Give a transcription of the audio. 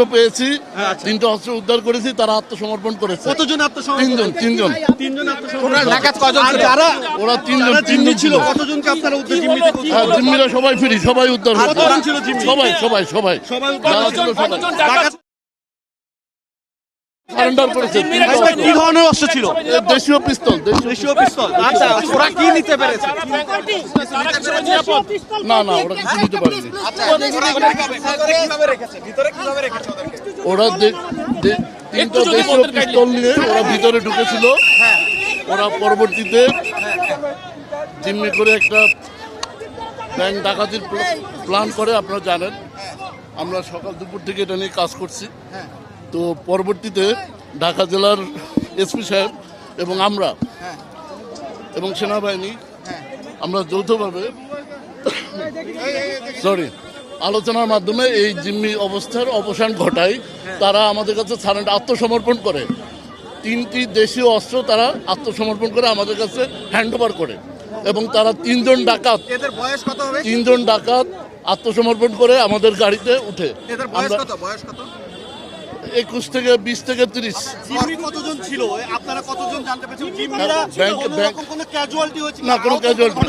অস্ত্র পেয়েছি আচ্ছা। তিনটা অস্ত্র উদ্ধার করেছি তারা আত্মসমর্পণ করেছে। কতজন আত্মসমর্পণ তিনজন তিনজন? যারা ওরা তিনজন তিনজন ছিল ছিল। কতজনকে আপনারা উদ্ধার জিম্মিতে হ্যাঁ জিম্মিরা সবাই ফিরি সবাই উদ্ধার? সবাই সবাই সবাই। সবাই সারেন্ডার করেছে কি ধরনের অস্ত্র ছিল দেশীয় পিস্তল দেশীয় পিস্তল আচ্ছা ওরা কি নিতে পেরেছে না না ওরা কিছু নিতে পারেনি ওরা তিনটা দেশীয় পিস্তল নিয়ে ওরা ভিতরে ঢুকেছিল ওরা পরবর্তীতে জিম্মি করে একটা ব্যাংক ডাকাতির প্ল্যান করে আপনারা জানেন আমরা সকাল দুপুর থেকে এটা নিয়ে কাজ করছি তো পরবর্তীতে ঢাকা জেলার এসপি সাহেব এবং আমরা এবং সেনাবাহিনী আমরা যৌথভাবে সরি আলোচনার মাধ্যমে এই জিম্মি অবস্থার অবসান ঘটায়। তারা আমাদের কাছে সারেন্ডার আত্মসমর্পণ করে। তিনটি দেশীয় অস্ত্র তারা আত্মসমর্পণ করে আমাদের কাছে হ্যান্ড ওভার করে। এবং তারা তিনজন ডাকাত তিনজন ডাকাত আত্মসমর্পণ করে আমাদের গাড়িতে উঠে। একুশ থেকে বিশ থেকে তিরিশ। কতজন ছিল? আপনারা কতজন জানতে পেরেছেন? হয়েছে না কোনো ক্যাজুয়ালিটি